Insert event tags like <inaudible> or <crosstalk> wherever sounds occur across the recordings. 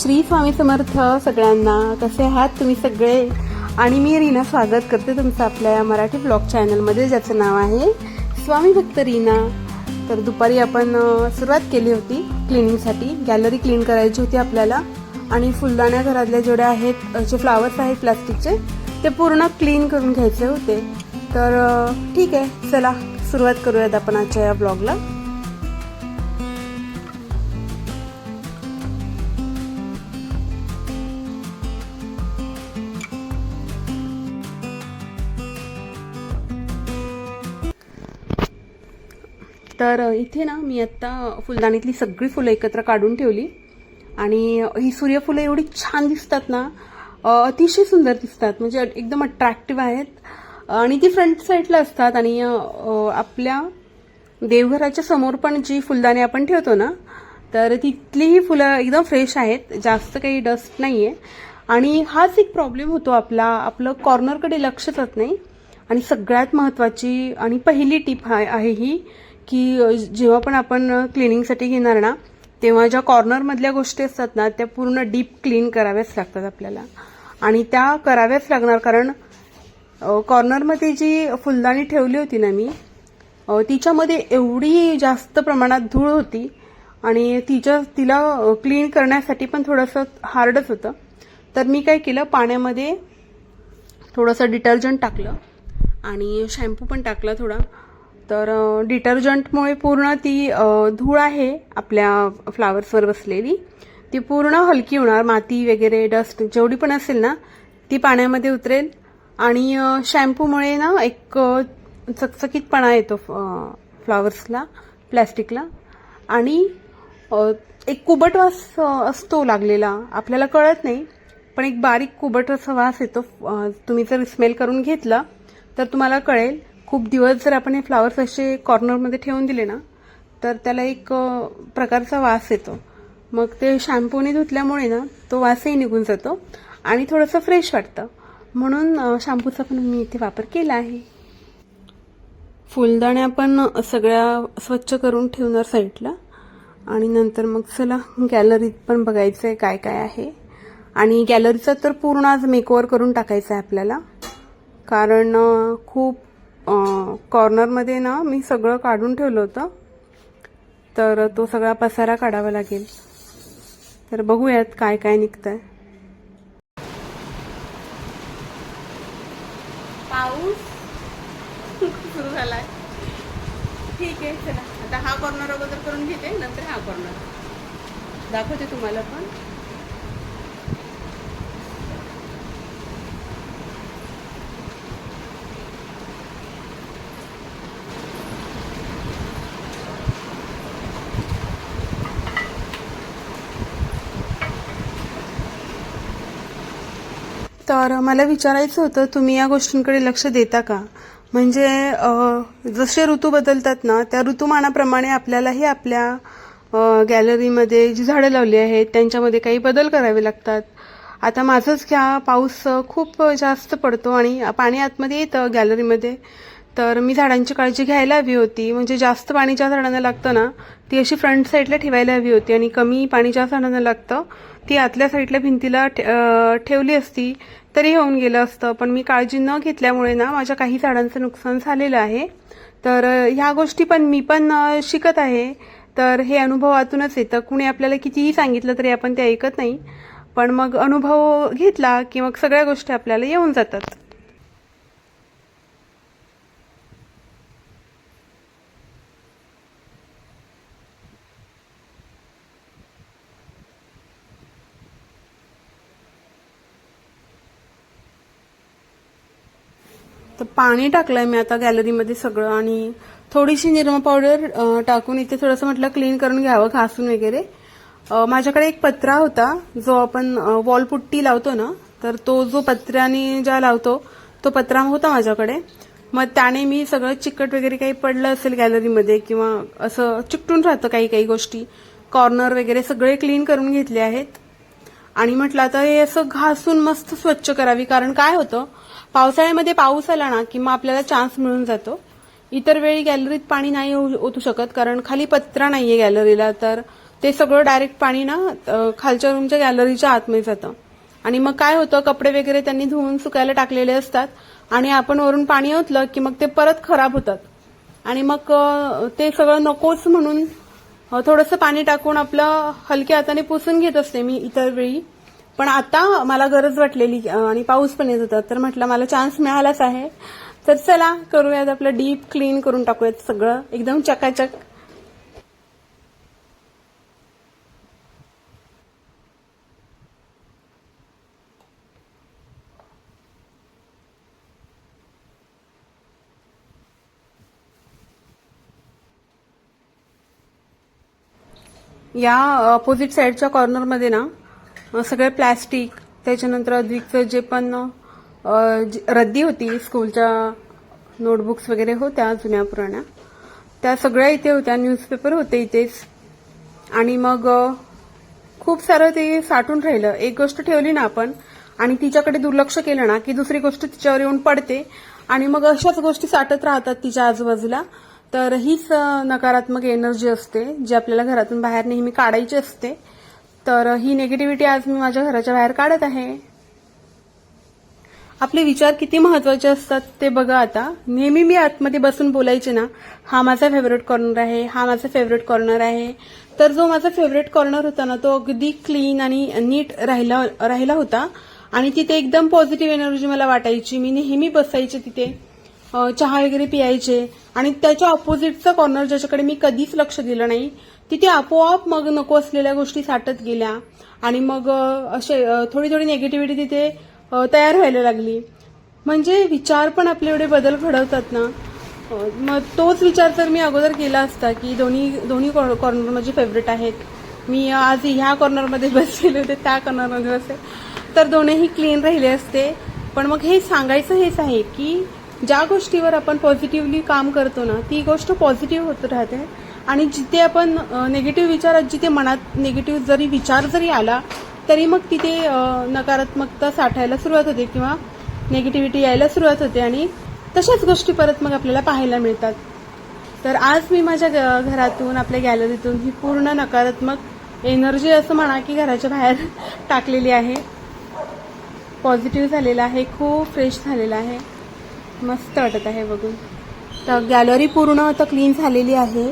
श्री स्वामी समर्थ सगळ्यांना कसे आहात तुम्ही सगळे? आणि मी रीना स्वागत करते तुमचं आपल्या या मराठी ब्लॉग चॅनलमध्ये ज्याचं नाव आहे स्वामी भक्त रीना. तर दुपारी आपण सुरुवात केली होती क्लिनिंगसाठी. गॅलरी क्लीन करायची होती आपल्याला. आणि फुलदाण्या घरातल्या जेवढ्या आहेत जे फ्लावर्स आहेत प्लास्टिकचे ते पूर्ण क्लीन करून घ्यायचे होते. तर ठीक आहे चला सुरुवात करूयात आपण आजच्या या ब्लॉगला. तर इथे ना मी आत्ता फुलदाणीतली सगळी फुलं एकत्र काढून ठेवली. आणि ही सूर्यफुलं एवढी छान दिसतात ना अतिशय सुंदर दिसतात. म्हणजे एकदम अट्रॅक्टिव्ह आहेत. आणि ती फ्रंट साईडला असतात. आणि आपल्या देवघराच्या समोर पण जी फुलदाणी आपण ठेवतो ना तर तिथलीही फुलं एकदम फ्रेश आहेत. जास्त काही डस्ट नाही आहे आणि हाच एक प्रॉब्लेम होतो आपला. आपलं कॉर्नरकडे लक्ष जात नाही. आणि सगळ्यात महत्त्वाची आणि पहिली टीप आहे आहे ही की जेव्हा पण आपण क्लिनिंगसाठी घेणार ना तेव्हा ज्या कॉर्नरमधल्या गोष्टी असतात ना त्या पूर्ण डीप क्लीन कराव्याच लागतात आपल्याला. आणि त्या कराव्याच लागणार कारण कॉर्नरमध्ये जी फुलदाणी ठेवली होती ना मी तिच्यामध्ये एवढी जास्त प्रमाणात धूळ होती आणि तिच्या तिला क्लीन करण्यासाठी पण थोडंसं हार्डच होतं. तर मी काय केलं पाण्यामध्ये थोडंसं डिटर्जंट टाकलं आणि शॅम्पू पण टाकला थोडा. तर डिटर्जंटमुळे पूर्ण ती धूळ आहे आपल्या फ्लावर्सवर बसलेली. ती पूर्ण हलकी होणार माती वगैरे डस्ट जेवढी पण असेल ना ती पाण्यामध्ये उतरेल. आणि शॅम्पूमुळे ना एक चकचकीतपणा येतो फ्लावर्सला प्लॅस्टिकला. आणि एक कुबट वास असतो लागलेला. आपल्याला कळत नाही पण एक बारीक कुबट असा वास येतो. तुम्ही जर स्मेल करून घेतला तर तुम्हाला कळेल. खूप दिवस जर आपण हे फ्लावर्स असे कॉर्नरमध्ये ठेवून दिले ना तर त्याला एक प्रकारचा वास येतो. मग ते शॅम्पूने धुतल्यामुळे ना तो वासही निघून जातो आणि थोडंसं फ्रेश वाटतं. म्हणून शॅम्पूचा पण मी इथे वापर केला आहे. फुलदाण्या पण सगळ्या स्वच्छ करून ठेवणार साईडला आणि नंतर मग चला गॅलरीत पण बघायचं आहे काय काय आहे. आणि गॅलरीचा तर पूर्ण आज मेकओवर करून टाकायचं आहे आपल्याला. कारण खूप कॉर्नरमध्ये ना मी सगळं काढून ठेवलं होतं. तर तो सगळा पसारा काढावा लागेल. तर बघूयात काय काय निघतंय. पाऊस? सुरू झालाय. ठीक आहे चला. आता हा कॉर्नर अगोदर करून घेते नंतर हा कॉर्नर दाखवते तुम्हाला पण. तर मला विचारायचं होतं तुम्ही या गोष्टींकडे लक्ष देता का? म्हणजे जसे ऋतू बदलतात ना त्या ऋतुमानाप्रमाणे आपल्यालाही आपल्या गॅलरीमध्ये जी झाडं लावली आहेत त्यांच्यामध्ये काही बदल करावे लागतात. आता माझंच घ्या पाऊस खूप जास्त पडतो आणि पाणी आतमध्ये येतं गॅलरीमध्ये. तर मी झाडांची काळजी घ्यायला हवी होती. म्हणजे जास्त पाणी ज्या झाडांना लागतं ना ती अशी फ्रंट साईडला ठेवायला हवी होती आणि कमी पाणी ज्या झाडांना लागतं ती आतल्या साईडला भिंतीला ठे- ठेवली असती तरी होऊन गेलं असतं. पण मी काळजी न घेतल्यामुळे ना माझ्या काही झाडांचं नुकसान झालेलं आहे. तर ह्या गोष्टी पण मी पण शिकत आहे. तर हे अनुभवातूनच येतं. कुणी आपल्याला कितीही सांगितलं तरी आपण ते ऐकत नाही. पण मग अनुभव घेतला की मग सगळ्या गोष्टी आपल्याला येऊन जातात. तर पाणी टाकलंय मी आता गॅलरीमध्ये सगळं आणि थोडीशी निरमा पावडर टाकून इथे थोडंसं म्हटलं क्लीन करून घ्यावं घासून वगैरे. माझ्याकडे एक पत्रा होता जो आपण वॉलपुट्टी लावतो ना तर तो जो पत्र्याने ज्या लावतो तो पत्रा होता माझ्याकडे. मग त्याने मी सगळं चिकट वगैरे काही पडलं असेल गॅलरीमध्ये किंवा असं चिकटून राहतं काही काही गोष्टी कॉर्नर वगैरे सगळे क्लीन करून घेतले आहेत. आणि म्हटलं आता हे असं घासून मस्त स्वच्छ करावी कारण काय होतं पावसाळ्यामध्ये पाऊस आला ना की मग आपल्याला चान्स मिळून जातो. इतर वेळी गॅलरीत पाणी नाही ओतू शकत कारण खाली पत्रा नाहीये गॅलरीला तर ते सगळं डायरेक्ट पाणी ना खालच्या रूमच्या गॅलरीच्या आतमध्ये जातं. आणि मग काय होतं कपडे वगैरे त्यांनी धुवून सुकायला टाकलेले असतात आणि आपण वरून पाणी ओतलं की मग ते परत खराब होतात. आणि मग ते सगळं नकोच म्हणून थोडंसं पाणी टाकून आपलं हलक्या हाताने पुसून घेत असते मी इतर वेळी. पण आता मला गरज वाटलेली आणि पाऊस पण येत होता तर म्हटलं मला चान्स मिळालाच आहे. तर चला करूयात आपलं डीप क्लीन करून टाकूयात सगळं. एकदम चकाचक. या अपोजिट साईडच्या कॉर्नरमध्ये ना सगळे प्लॅस्टिक त्याच्यानंतर अधिकचं जे पण रद्दी होती स्कूलच्या नोटबुक्स वगैरे होत्या जुन्या पुराण्या त्या सगळ्या इथे होत्या न्यूजपेपर होते इथेच. आणि मग खूप सारं ते साठून राहिलं. एक गोष्ट ठेवली ना आपण आणि तिच्याकडे दुर्लक्ष केलं ना की दुसरी गोष्ट तिच्यावर येऊन पडते. आणि मग अशाच गोष्टी साठत राहतात तिच्या आजूबाजूला. तर हीच नकारात्मक एनर्जी असते जी आपल्याला घरातून बाहेर नेहमी काढायची असते. तर ही निगेटिव्हिटी आज मी माझ्या घराच्या बाहेर काढत आहे. आपले विचार किती महत्त्वाचे असतात ते बघा आता. नेहमी मी आतमध्ये बसून बोलायचे ना हा माझा फेवरेट कॉर्नर आहे हा माझा फेवरेट कॉर्नर आहे. तर जो माझा फेवरेट कॉर्नर होता ना तो अगदी क्लीन आणि नीट राहिला राहिला होता. आणि तिथे एकदम पॉझिटिव्ह एनर्जी मला वाटायची. मी नेहमी बसायचे तिथे चहा वगैरे पियायचे. आणि त्याच्या ऑपोजिटचा कॉर्नर ज्याच्याकडे मी कधीच लक्ष दिलं नाही तिथे आपोआप मग नको असलेल्या गोष्टी साठत गेल्या. आणि मग असे थोडी थोडी निगेटिव्हिटी तिथे तयार व्हायला लागली. म्हणजे विचार पण आपले एवढे बदल घडवतात ना. मग तोच विचार जर मी अगोदर केला असता की दोन्ही दोन्ही कॉर्नर माझे फेवरेट आहेत. मी आज ह्या कॉर्नरमध्ये बसलेले होते त्या कॉर्नरमध्ये बसले. तर दोन्हीही क्लीन राहिले असते. पण मग हे सांगायचं हेच आहे की ज्या गोष्टीवर आपण पॉझिटिव्हली काम करतो ना ती गोष्ट पॉझिटिव्ह होत राहते. आणि जिथे आपण निगेटिव्ह विचारात जिथे मनात निगेटिव्ह जरी विचार जरी आला तरी मग तिथे नकारात्मकता साठायला सुरुवात होते किंवा निगेटिव्हिटी यायला सुरुवात होते आणि तशाच गोष्टी परत मग आपल्याला पाहायला मिळतात. तर आज मी माझ्या घरातून आपल्या गॅलरीतून ही पूर्ण नकारात्मक एनर्जी असं म्हणा की घराच्या बाहेर <laughs> टाकलेली आहे. पॉझिटिव्ह झालेला आहे खूप फ्रेश झालेला आहे. मस्त वाटत आहे बघून. तर गॅलरी पूर्ण आता क्लीन झालेली आहे.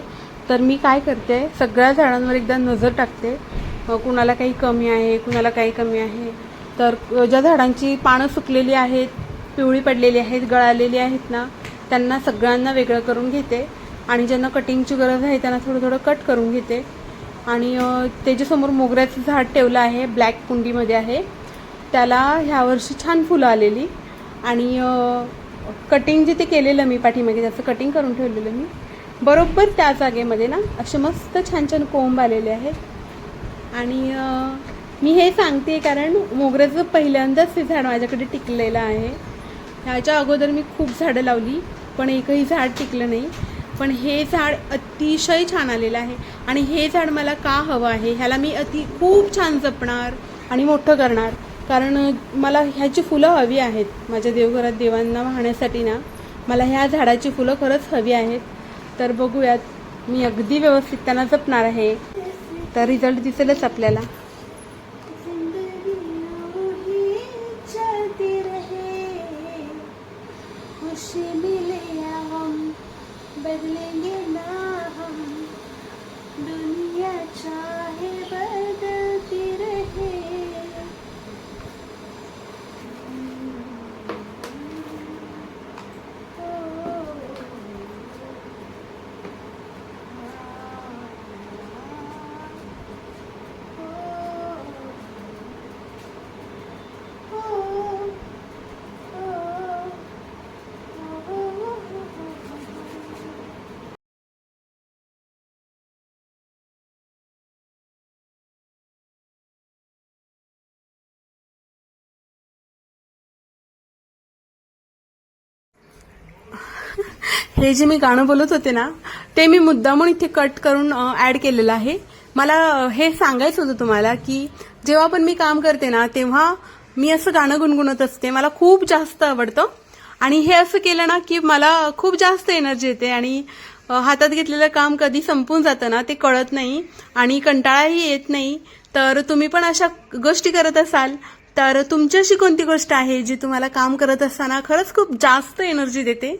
तर मी काय करते सगळ्या झाडांवर एकदा नजर टाकते. कुणाला काही कमी आहे कुणाला काही कमी आहे. तर ज्या झाडांची पानं सुकलेली आहेत पिवळी पडलेली आहेत गळालेली आहेत ना त्यांना सगळ्यांना वेगळं करून घेते. आणि ज्यांना कटिंगची गरज आहे त्यांना थोडं थोडं कट करून घेते. आणि त्याच्यासमोर मोगऱ्याचं झाड ठेवलं आहे ब्लॅक कुंडीमध्ये आहे त्याला ह्या वर्षी छान फुलं आलेली. आणि कटिंग जे ते केलेलं मी पाठीमागे त्याचं कटिंग करून ठेवलेलं मी. बरोबर त्या जागेमध्ये ना असे मस्त छान छान कोंब आलेले आहेत. आणि मी हे सांगते कारण मोगऱ्याचं पहिल्यांदाच हे झाड माझ्याकडे टिकलेलं आहे. ह्याच्या अगोदर मी खूप झाडं लावली पण एकही झाड टिकलं नाही. पण हे झाड अतिशय छान आलेलं आहे. आणि हे झाड मला का हवं आहे ह्याला मी अति खूप छान जपणार आणि मोठं करणार. कारण मला ह्याची फुलं हवी आहेत. माझ्या देवघरात देवांना वाहण्यासाठी ना मला ह्या झाडाची फुलं खरंच हवी आहेत. तर बघूयात. मी अगदी व्यवस्थित त्यांना जपणार आहे. तर रिझल्ट दिसेलच आपल्याला. बदलेंगे ना हम दुनिया चाहे बदलती रहे. हे जे मी गाणं बोलत होते ना ते मी मुद्दामून इथे कट करून ऍड केलेलं आहे. मला हे सांगायचं होतं तुम्हाला की जेव्हा पण मी काम करते ना तेव्हा मी असं गाणं गुणगुणत असते. मला खूप जास्त आवडतं. आणि हे असं केलं ना की मला खूप जास्त एनर्जी येते आणि हातात घेतलेलं काम कधी संपून जातं ना ते कळत नाही आणि कंटाळाही येत नाही. तर तुम्ही पण अशा गोष्टी करत असाल तर तुमच्याशी कोणती गोष्ट आहे जी तुम्हाला काम करत असताना खरंच खूप जास्त एनर्जी देते?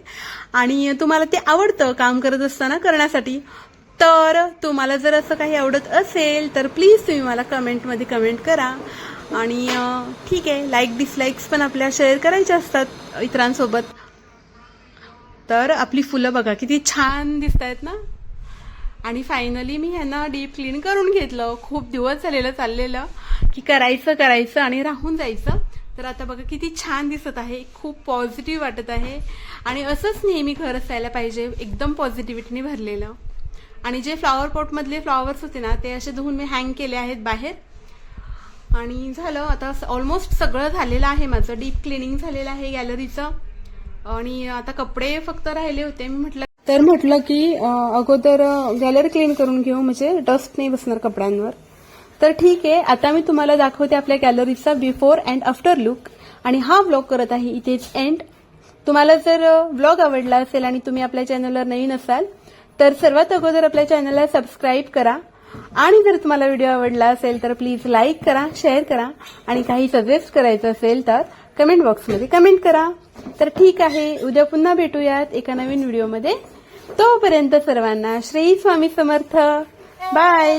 आणि तुम्हाला ते आवडतं काम करत असताना करण्यासाठी? तर तुम्हाला जर असं काही आवडत असेल तर प्लीज तुम्ही मला कमेंटमध्ये कमेंट करा. आणि ठीक आहे लाईक डिसलाईक्स पण आपल्या शेअर करायच्या असतात इतरांसोबत. तर आपली फुलं बघा किती छान दिसत आहेत ना? आणि फायनली मी ह्यांना डीप क्लीन करून घेतलं. खूप दिवस झालेलं चाललेलं की करायचं करायचं आणि राहून जायचं. तर आता बघा किती छान दिसत आहे. खूप पॉझिटिव्ह वाटत आहे. आणि असंच नेहमी घर असायला पाहिजे. एकदम पॉझिटिव्हिटीने भरलेलं. आणि जे फ्लॉवर पॉटमधले फ्लॉवर्स होते ना ते असे धुवून मी हँग केले आहेत बाहेर. आणि झालं आता ऑलमोस्ट सगळं झालेलं आहे माझं. डीप क्लिनिंग झालेलं आहे गॅलरीचं आणि आता कपडे फक्त राहिले होते. मी म्हटलं तर म्हटलं की अगोदर गॅलरी क्लीन करून घेऊ म्हणजे डस्ट नाही बसणार कपड्यांवर. तर ठीक आहे आता मी तुम्हाला दाखवते आपल्या गॅलरीचा बिफोर अँड आफ्टर लुक. आणि हा व्लॉग करत आहे इथेच एंड तुम्हाला जर व्लॉग आवडला असेल आणि तुम्ही आपल्या चॅनलवर नवीन असाल तर सर्वात अगोदर आपल्या चॅनलला सबस्क्राईब करा. आणि जर तुम्हाला व्हिडिओ आवडला असेल तर प्लीज लाईक करा शेअर करा. आणि काही सजेस्ट करायचं असेल तर कमेंट बॉक्समध्ये कमेंट करा. तर ठीक आहे उद्या पुन्हा भेटूयात एका नवीन व्हिडिओमध्ये तोपर्यंत सर्वांना श्री स्वामी समर्थ. बाय